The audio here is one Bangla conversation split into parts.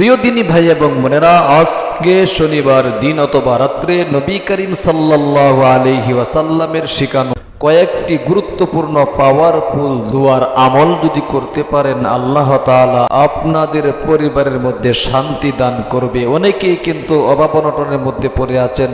প্রিয় দিনী ভাই এবং বোনেরা, আজকে শনিবার দিন অথবা রাত্রে নবী করিম সাল্লাহ আলহি ওয়াসাল্লামের শিখানো কয়েকটি গুরুত্বপূর্ণ পাওয়ারফুল দুয়ার আমল যদি করতে পারেন, আল্লাহ তাআলা আপনাদের পরিবারের মধ্যে শান্তি দান করবে। অনেকেই কিন্তু অভাব অনটনের মধ্যে পড়ে আছেন,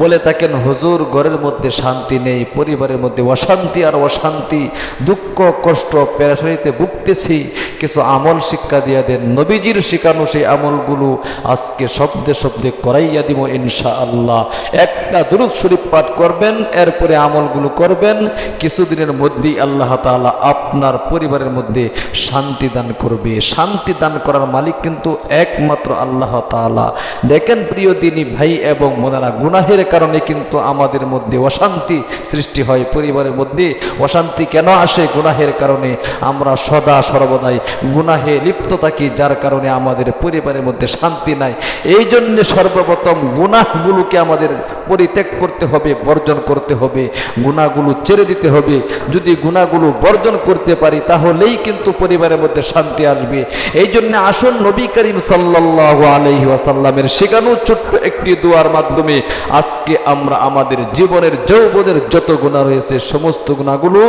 বলে থাকেন, হুজুর, ঘরের মধ্যে শান্তি নেই, পরিবারের মধ্যে অশান্তি আর অশান্তি, দুঃখ, কষ্ট পেরাশানিতে ভুগতেছি। কিছু আমল শিক্ষা দিয়া দেন। নবীজির শিখানো সেই আমলগুলো আজকে শব্দে শব্দে করাইয়া দিব ইনশা আল্লাহ একটা দুরুদ শরীফ পাঠ করবেন, এরপরে আমলগুলো করবেন। কিছুদিনের মধ্যেই আল্লাহ তাআলা আপনার পরিবারের মধ্যে শান্তি দান করবে। শান্তি দান করার মালিক কিন্তু একমাত্র আল্লাহ তাআলা। দেখেন প্রিয় দিনী ভাই এবং মোনারা গুনাহের কারণে কিন্তু আমাদের মধ্যে অশান্তি সৃষ্টি হয়, পরিবারের মধ্যে অশান্তি কেন আসে গুনাহের কারণে? আমরা সদা সর্বদাই গুনাহে লিপ্ত থাকি, যার কারণে আমাদের পরিবারের মধ্যে শান্তি নাই। এই জন্যে সর্বপ্রথম গুনাহগুলোকে আমাদের পরিত্যাগ করতে হবে, বর্জন করতে হবে, গুনাহগুলো ছেড়ে দিতে হবে। যদি গুনাহগুলো বর্জন করতে পারি, তাহলেই কিন্তু পরিবারের মধ্যে শান্তি আসবে। এই জন্য আসুন নবী করিম সাল্লাহ আলহি ওয়াসাল্লামের শেখানো ছোট্ট একটি দোয়ার মাধ্যমে আজকে আমরা আমাদের জীবনের যৌবনের যত গুণা রয়েছে, সমস্ত গুণাগুলো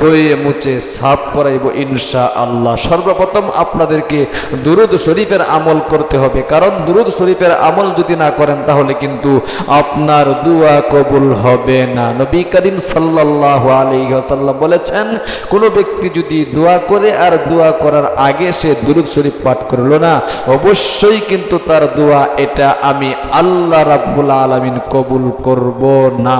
বয়ে মুছে সাফ করাইব ইনশা আল্লাহ সর্বপ্রথম আপনাদেরকে দুরুদ শরীফের আমল করতে হবে। কারণ দুরুদ শরীফের আমল যদি না করেন, তাহলে কিন্তু আপনার দুয়া কবুল হবে না। নবী করিম সাল্লাহ আলহিহাসাল্লাম বলেছেন, কোনো ব্যক্তি যদি দোয়া করে আর দোয়া করার আগে সে দুরুদ শরীফ পাঠ করল না, অবশ্যই কিন্তু তার দোয়া এটা আমি আল্লাহ রাব্বুল আলমিন কবুল করব না।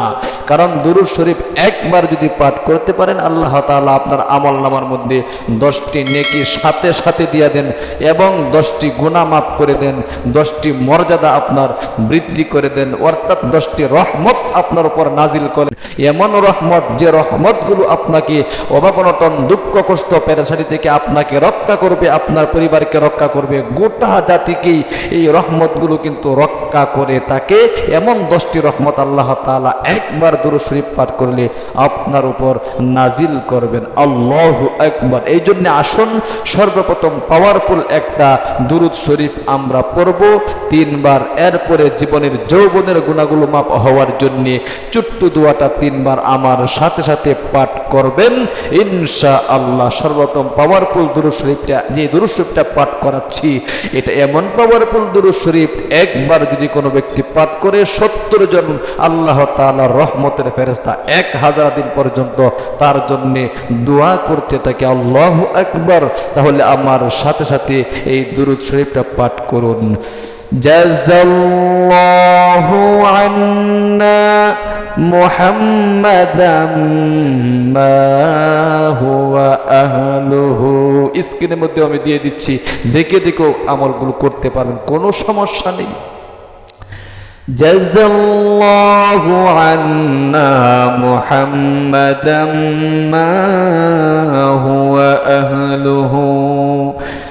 কারণ দুরুদ শরীফ একবার যদি পাঠ করতে পারেন, আল্লাহ তাআলা আপনার আমল নামার মধ্যে দশটি নেকি সাথে সাথে দিয়ে দেন এবং দশটি গুণা মাফ করে দেন, দশটি মর্যাদা আপনার বৃদ্ধি করে দেন, অর্থাৎ দশটি রহমত আপনার উপর নাজিল করেন। এমন রহমত যে রহমতগুলো আপনাকে অভাব অনটন দুঃখ কষ্ট, পেরেশানি থেকে আপনাকে রক্ষা করবে, আপনার পরিবারকে রক্ষা করবে। গোটা জাতিকেই এই রহমতগুলো কিন্তু রক্ষা করে তাকে এমন দশটি রহমত আল্লাহ তাআলা একবার দুরু শরীফ পাঠ করলে আপনার উপর নাজিল করবেন। আল্লাহ একবার এই জন্য আসুন, সর্বপ্রথম পাওয়ারফুল একটা দুরুদ শরীফ আমরা পড়ব। তিনবার, এরপরে জীবনের যৌবনের গুণাগুলো মাপ হওয়ার জন্য চুট্টু দোয়াটা তিনবার আমার সাথে সাথে পাঠ করবেন। ইনশা আল্লাহ সর্বপ্রথম পাওয়ারফুল দুরুদ শরীফটা, যে দুরুদ শরীফটা পাঠ করাচ্ছি, এটা এমন পাওয়ারফুল দুরুদ শরীফ, একবার যদি কোনো ব্যক্তি পাঠ করে সত্তর জন আল্লাহ তাআলার রহমতের ফেরেস্তা এক হাজার দিন পর্যন্ত তার জন্যে দোয়া করতে থাকে, আল্লাহ একবার তাহলে আমার সাথে সাথে এই দুরুদ শরীফটা পাঠ করুন। স্ক্রিনের মধ্যে আমি দিয়ে দিচ্ছি, দেখে দেখেও আমলগুলো করতে পারেন কোনো সমস্যা নেই। جزى الله عنا محمدا ما هو أهله.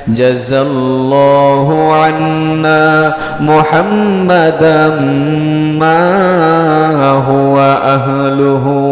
جزى الله عنا محمدا ما هو أهله.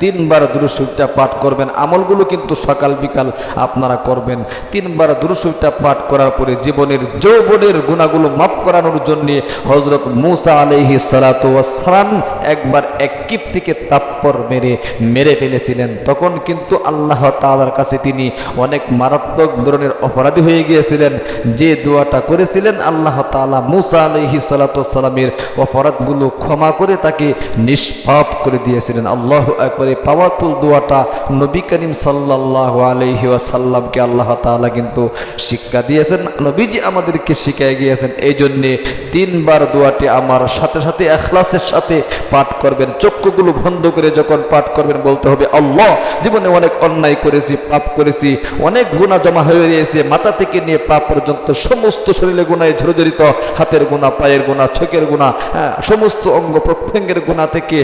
তিনবার দুরুসুরটা পাঠ করবেন। আমলগুলো কিন্তু সকাল, বিকাল আপনারা করবেন। তিনবার দুরুসুরটা পাঠ করার পরে জীবনের যৌবনের গুণাগুলো মাফ করানোর জন্য হজরত মুসা আলহি সালাম একবার এক কিপ থেকে তাপ্পর মেরে মেরে ফেলেছিলেন। তখন কিন্তু আল্লাহ তালার কাছে তিনি অনেক মারাত্মক ধরনের অপরাধী হয়ে গিয়েছিলেন। যে দোয়াটা করেছিলেন আল্লাহ তালা মুসা আলহি সালাতামের অপরাধগুলো ক্ষমা করে তাকে নিষ্পাপ করে দিয়েছিলেন। আল্লাহ একবারে পাওয়ারফুল দোয়াটা নবী করিম সাল্লাহ আলহি ওয়াসাল্লামকে আল্লাহ তালা কিন্তু শিক্ষা দিয়েছেন নবীজি আমাদেরকে শিখাই গিয়েছেন। এই জন্যে তিনবার দোয়াটি আমার সাথে সাথে এখলাসের সাথে পাঠ করবেন চক্ষুগুলো বন্ধ করে যখন পাঠ করবেন বলতে হবে আল্লাহ জীবনে অনেক অন্যায় করেছি পাপ করেছি অনেক গুণা জমা হয়ে রয়েছে মাথা থেকে নিয়ে পা পর্যন্ত সমস্ত শরীরে গুণায় ঝরঝরিত হাতের গুণা পায়ের গুণা চোখের গুণা হ্যাঁ, সমস্ত অঙ্গ প্রত্যঙ্গের গুণা থেকে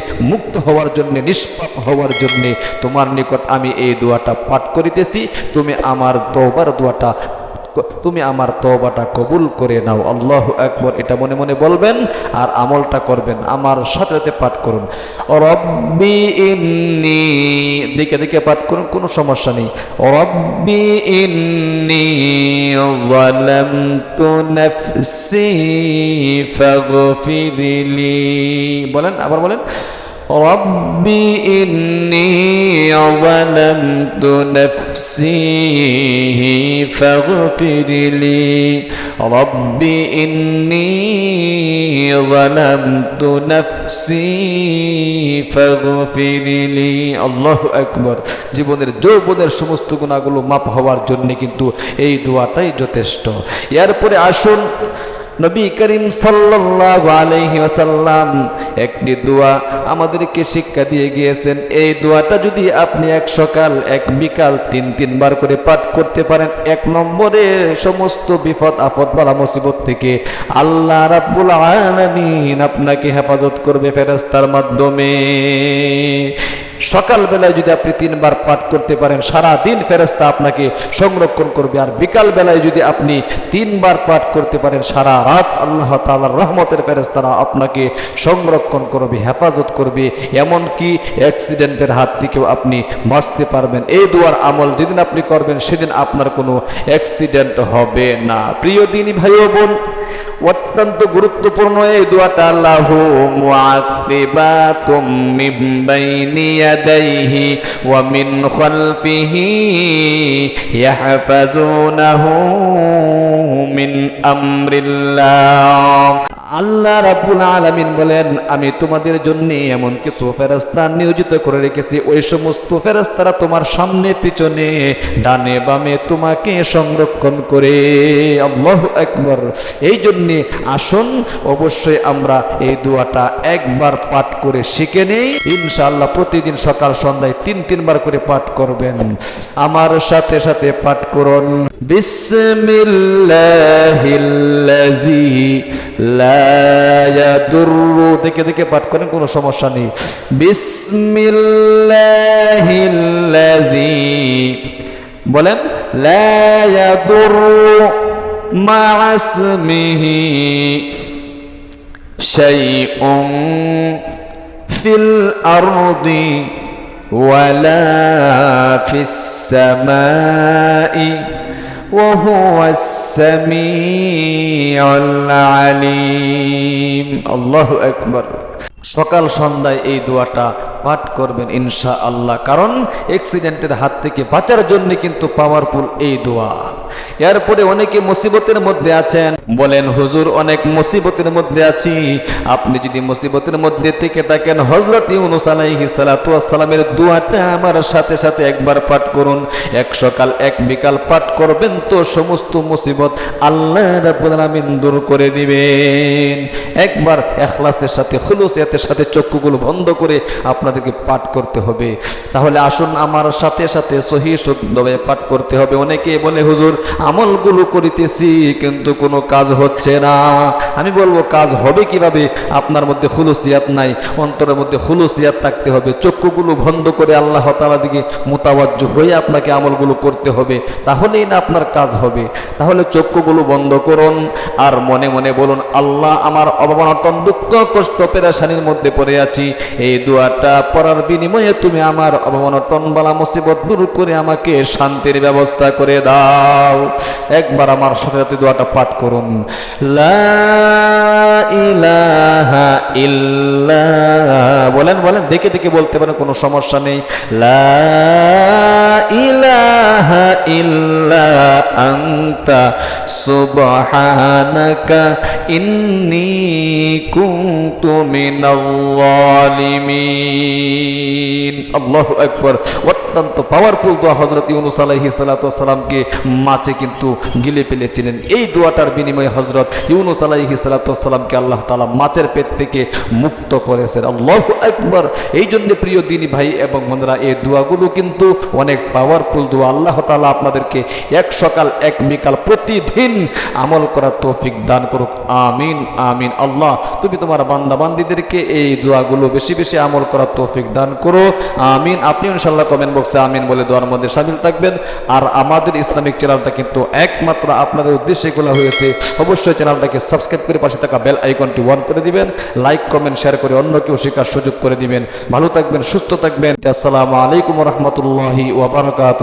মুক্ত হওয়ার জন্যে, নিষ্পাপ হওয়ার জন্যে তোমার নিকট আমি এই দোয়াটা পাঠ করিতেছি। তুমি আমার দোবার দোয়াটা তুমি আমার তবাটা কবুল করে নাও। আল্লাহ একবার এটা মনে মনে বলবেন আর আমলটা করবেন। আমার সাথে সাথে পাঠ করুন। রব্বি দেখে দিকে দিকে পাঠ করুন, কোনো সমস্যা নেই। বলেন, আবার বলেন। ربي إني ظلمت نفسي فاغفر لي ربي إني ظلمت نفسي فاغفر لي الله أكبر জীবনের যৌবনের সমস্ত গুণাগুলো মাপ হওয়ার জন্য কিন্তু এই দোয়াটাই যথেষ্ট এরপরে আসুন নবী করিম সাল্লাল্লাহু একটি দোয়া আমাদেরকে শিক্ষা দিয়ে গিয়েছেন। এই দোয়াটা যদি আপনি এক সকাল, এক বিকাল তিন, তিনবার করে পাঠ করতে পারেন, এক নম্বরে সমস্ত বিপদ, আপদ বালা মুসিবত থেকে আল্লাহ রাব্বুল আলামিন আপনাকে হেফাজত করবে ফেরেশতার মাধ্যমে। সকালবেলায় যদি আপনি তিনবার পাঠ করতে পারেন সারা দিন ফেরেস্তা আপনাকে সংরক্ষণ করবে। আর বিকাল বেলায় যদি আপনি তিনবার পাঠ করতে পারেন, সারা রাত আল্লাহ তাআলার রহমতের ফেরেস্তারা আপনাকে সংরক্ষণ করবে, হেফাজত করবে। এমনকি অ্যাক্সিডেন্টের হাত থেকেও আপনি বাঁচতে পারবেন। এই দুয়ার আমল যেদিন আপনি করবেন, সেদিন আপনার কোনো অ্যাক্সিডেন্ট হবে না। প্রিয় দিনী ভাই বোন অত্যন্ত গুরুত্বপূর্ণ এই দোয়াটা আল্লাহ মুআকিবাতুম মিন বাইনি ইয়াদাইহি ওয়া মিন খালফিহি ইয়াহফাজুনাহু মিন আমরিল্লাহ। আল্লাহ রাব্বুল আলামিন বলেন, আমি তোমাদের জন্য এমন কিছু ফেরেশতা নিয়োজিত করে রেখেছি। ওই সমস্ত ফেরেশতারা তোমার সামনে, পিছনে, ডানে বামে তোমাকে সংরক্ষণ করে। আল্লাহু আকবার। এই জন্য আসুন, অবশ্যই আমরা এই দোয়াটা একবার পাঠ করে শিখে নেই। ইনশাআল্লাহ প্রতিদিন সকাল সন্ধ্যায় তিন, তিনবার করে পাঠ করবেন। আমার সাথে সাথে পাঠ করুন। বিসমিল্লাহিল্লাযী দেখে দেখে পাঠ করেন কোনো সমস্যা নেই। বিসমিল্লাহিল্লাযী। বলেন লায়াদুরু ফিল ওয়ালা ফিস সামাই। وهو السميع العليم الله أكبر সকাল সন্ধ্যায় এই দোয়াটা পাঠ করবেন ইনশা আল্লাহ কারণ অ্যাক্সিডেন্টের হাত থেকে বাঁচার জন্য কিন্তু পাওয়ারফুল এই দোয়া এরপরে অনেকে মুসিবতের মধ্যে আছেন। বলেন, হুজুর, অনেক মুসিবতের মধ্যে আছি। আপনি যদি মুসিবতের মধ্যে থেকে থাকেন হজরত ইউনুস সালাতু সালামের দোয়াটা আমার সাথে সাথে একবার পাঠ করুন। এক সকাল, এক বিকাল পাঠ করবেন তো সমস্ত মুসিবত আল্লাহ রাব্বুল আলামিন দূর করে দিবেন। একবার এখলাসের সাথে, খুলুসিয়াতের সাথে চক্ষুগুলো বন্ধ করে আপনাদেরকে পাঠ করতে হবে। তাহলে আসুন আমার সাথে সাথে সহি শুদ্ধভাবে পাঠ করতে হবে। অনেকে বলে, হুজুর আমলগুলো করিতেছি, কিন্তু কোনো কাজ হচ্ছে না। আমি বলব, কাজ হবে কীভাবে? আপনার মধ্যে খুলুসিয়াত নাই, অন্তরের মধ্যে খুলুসিয়াত থাকতে হবে। চক্ষুগুলো বন্ধ করে আল্লাহ তাআলার দিকে মোতাবাজ্য হয়ে আপনাকে আমলগুলো করতে হবে। তাহলেই না আপনার কাজ হবে। তাহলে চক্ষুগুলো বন্ধ করুন আর মনে মনে বলুন, আল্লাহ আমার অবমানটন দুঃখ, কষ্ট, পেরাশানির মধ্যে পড়ে আছি। এই দোয়াটা পড়ার বিনিময়ে তুমি আমার অবমানটন বালা মুসিবত দূর করে আমাকে শান্তির ব্যবস্থা করে দাও। একবার আমার সাথে সাথে দোয়াটা পাঠ করুন। লা ইলাহা ইল্লা বলেন বলেন, দেখে দেখে বলতে পারেন, কোনো সমস্যা নেই। লা ইলাহা ইল্লা আনতা সুবহানাকা ইন্নী কুনতু মিনাল জালিমিন আল্লাহু আকবার। অত্যন্ত পাওয়ারফুল দোয়া হযরত ইউনূস আলাইহিস সালাতু সালামকে মাছে কিন্তু গিলে ফেলেছিলেন। এই দোয়াটার বিনিময়ে হযরত ইউনূস আলাইহিস সালাতু আমাদেরকে আল্লাহ তালা মাছের পেট থেকে মুক্ত করেছেন। আল্লাহ একবার এই জন্য প্রিয় দিনী ভাই এবং বন্ধুরা এই দোয়াগুলো কিন্তু অনেক পাওয়ারফুল দোয়া। আল্লাহ তালা আপনাদেরকে এক সকাল, এক বিকাল প্রতিদিন আমল করার তৌফিক দান করুক। আমিন আমিন। আল্লাহ, তুমি তোমার বান্দা বান্দিদেরকে এই দোয়াগুলো বেশি বেশি আমল করার তৌফিক দান করো। আমিন। আপনি ইনশাল্লাহ কমেন্ট বক্সে আমিন বলে দোয়ার মধ্যে সামিল থাকবেন। আর আমাদের ইসলামিক চ্যানেলটা কিন্তু একমাত্র আপনাদের উদ্দেশ্যে খোলা হয়েছে। অবশ্যই চ্যানেলটাকে সাবস্ক্রাইব করে পাশে থাকা বেল আইকনটি ওয়ান করে দিবেন, লাইক, কমেন্ট, শেয়ার করে অন্য কেউ শেখার সুযোগ করে দিবেন। ভালো থাকবেন, সুস্থ থাকবেন। আসসালামু আলাইকুম রহমতুল্লাহি ওবরাকাত